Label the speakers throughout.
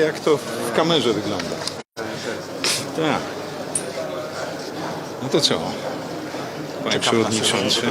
Speaker 1: Jak to w kamerze wygląda. Tak. No to co? Panie Przewodniczący.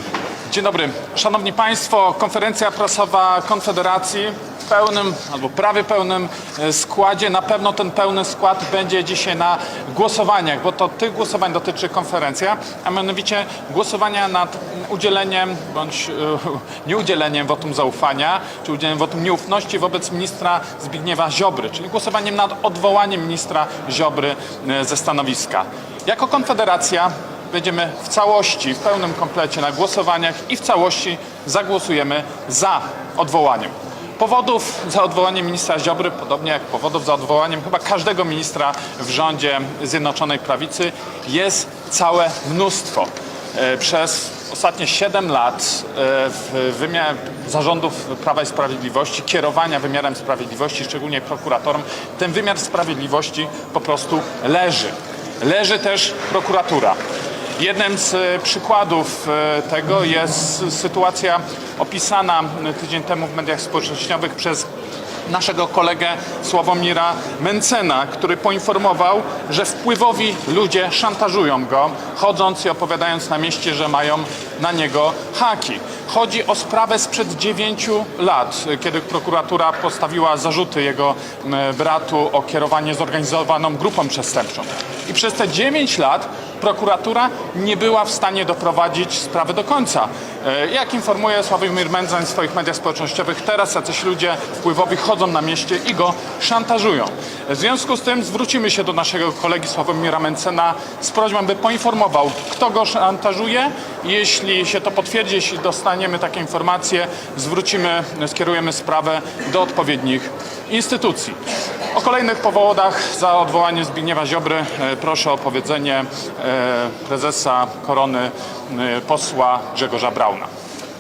Speaker 2: Dzień dobry. Szanowni Państwo, konferencja prasowa Konfederacji w pełnym albo prawie pełnym e, składzie. Na pewno ten pełny skład będzie dzisiaj na głosowaniach, bo to tych głosowań dotyczy konferencja, a mianowicie głosowania nad udzieleniem bądź e, nieudzieleniem wotum zaufania, czy udzieleniem wotum nieufności wobec ministra Zbigniewa Ziobry, czyli głosowaniem nad odwołaniem ministra Ziobry e, ze stanowiska. Jako Konfederacja będziemy w całości, w pełnym komplecie na głosowaniach i w całości zagłosujemy za odwołaniem. Powodów za odwołaniem ministra Ziobry, podobnie jak powodów za odwołaniem chyba każdego ministra w rządzie Zjednoczonej Prawicy, jest całe mnóstwo. E, Przez ostatnie 7 lat e, w wymiarze zarządów Prawa i Sprawiedliwości, kierowania wymiarem sprawiedliwości, szczególnie prokuratorom, ten wymiar sprawiedliwości po prostu leży. Leży też prokuratura. Jednym z e, przykładów e, tego jest sytuacja opisana tydzień temu w mediach społecznościowych przez naszego kolegę Sławomira Mencena, który poinformował, że wpływowi ludzie szantażują go, chodząc i opowiadając na mieście, że mają na niego haki. Chodzi o sprawę sprzed 9 lat, kiedy prokuratura postawiła zarzuty jego bratu o kierowanie zorganizowaną grupą przestępczą. I przez te 9 lat prokuratura nie była w stanie doprowadzić sprawy do końca. E, Jak informuje Sławomir Mencen w swoich mediach społecznościowych, teraz jacyś ludzie wpływowi chodzą na mieście i go szantażują. W związku z tym zwrócimy się do naszego kolegi Sławomira Mencena z prośbą, by poinformował, kto go szantażuje. Jeśli się to potwierdzi, jeśli dostaniemy takie informacje, zwrócimy, skierujemy sprawę do odpowiednich instytucji. O kolejnych powodach za odwołanie Zbigniewa Ziobry e, proszę o powiedzenie e, prezesa Korony e, posła Grzegorza Brauna.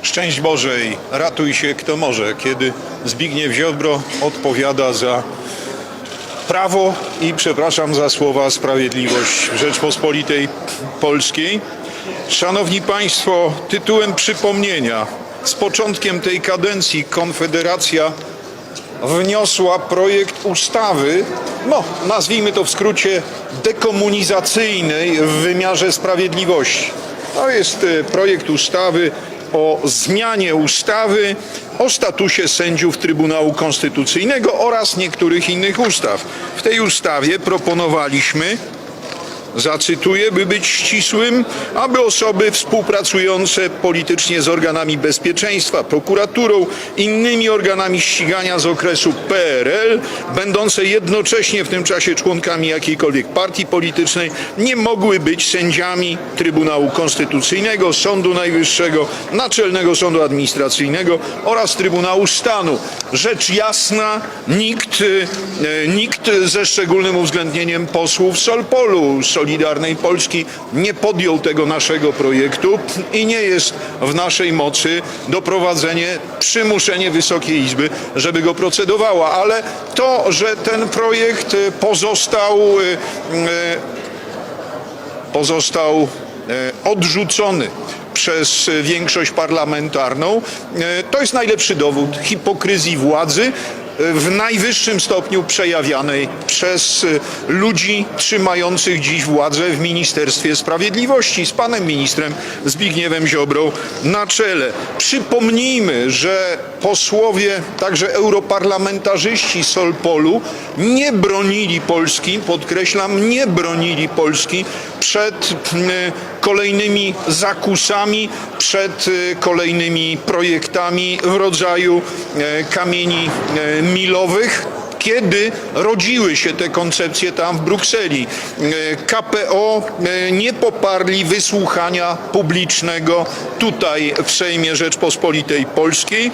Speaker 1: Szczęść Bożej, ratuj się kto może, kiedy Zbigniew Ziobro odpowiada za prawo i przepraszam za słowa sprawiedliwość Rzeczpospolitej Polskiej. Szanowni Państwo, tytułem przypomnienia, z początkiem tej kadencji Konfederacja wniosła projekt ustawy, no nazwijmy to w skrócie dekomunizacyjnej w wymiarze sprawiedliwości. To jest e, projekt ustawy o zmianie ustawy o statusie sędziów Trybunału Konstytucyjnego oraz niektórych innych ustaw. W tej ustawie proponowaliśmy zacytuję, by być ścisłym, aby osoby współpracujące politycznie z organami bezpieczeństwa, prokuraturą, innymi organami ścigania z okresu PRL, będące jednocześnie w tym czasie członkami jakiejkolwiek partii politycznej, nie mogły być sędziami Trybunału Konstytucyjnego, Sądu Najwyższego, Naczelnego Sądu Administracyjnego oraz Trybunału Stanu. Rzecz jasna, nikt, e, nikt ze szczególnym uwzględnieniem posłów Solpolu, Solidarnej Polski nie podjął tego naszego projektu i nie jest w naszej mocy doprowadzenie, przymuszenie Wysokiej Izby, żeby go procedowała. Ale to, że ten projekt pozostał, e, e, pozostał e, odrzucony przez większość parlamentarną, to jest najlepszy dowód hipokryzji władzy w najwyższym stopniu przejawianej przez e, ludzi trzymających dziś władzę w Ministerstwie Sprawiedliwości z panem ministrem Zbigniewem Ziobrą na czele. Przypomnijmy, że posłowie, także europarlamentarzyści Solpolu nie bronili Polski, podkreślam, nie bronili Polski przed mm, kolejnymi zakusami, przed e, kolejnymi projektami w rodzaju kamieni milowych kiedy rodziły się te koncepcje tam w Brukseli. E, KPO e, nie poparli wysłuchania publicznego tutaj w Sejmie Rzeczpospolitej Polskiej. E,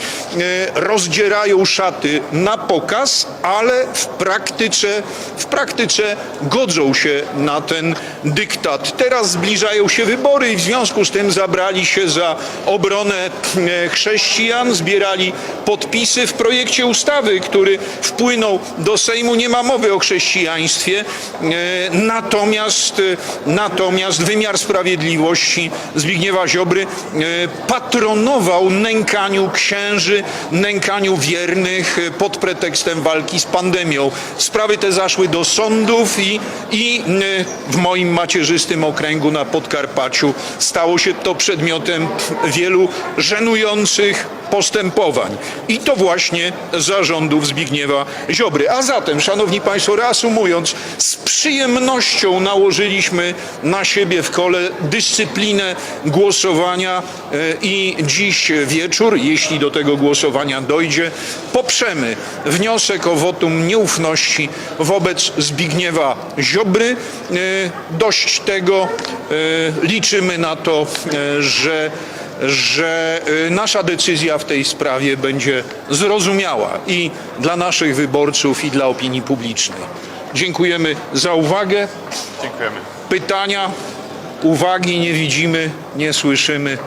Speaker 1: Rozdzierają szaty na pokaz, ale w praktyce, w praktyce godzą się na ten dyktat. Teraz zbliżają się wybory i w związku z tym zabrali się za obronę e, chrześcijan, zbierali podpisy w projekcie ustawy, który wpłynął do Sejmu nie ma mowy o chrześcijaństwie, e, natomiast, e, natomiast wymiar sprawiedliwości Zbigniewa Ziobry patronował nękaniu księży, nękaniu wiernych pod pretekstem walki z pandemią. Sprawy te zaszły do sądów i, i w moim macierzystym okręgu na Podkarpaciu. Stało się to przedmiotem wielu żenujących postępowań. I to właśnie zarządów Zbigniewa Ziobry. A zatem, szanowni państwo, reasumując, z przyjemnością nałożyliśmy na siebie w kole dyscyplinę głosowania e, i dziś wieczór, jeśli do tego głosowania dojdzie, poprzemy wniosek o wotum nieufności wobec Zbigniewa Ziobry. E, Dość tego, e, liczymy na to, że że y, nasza decyzja w tej sprawie będzie zrozumiała i dla naszych wyborców, i dla opinii publicznej. Dziękujemy za uwagę.
Speaker 2: Dziękujemy.
Speaker 1: Pytania, uwagi nie widzimy, nie słyszymy.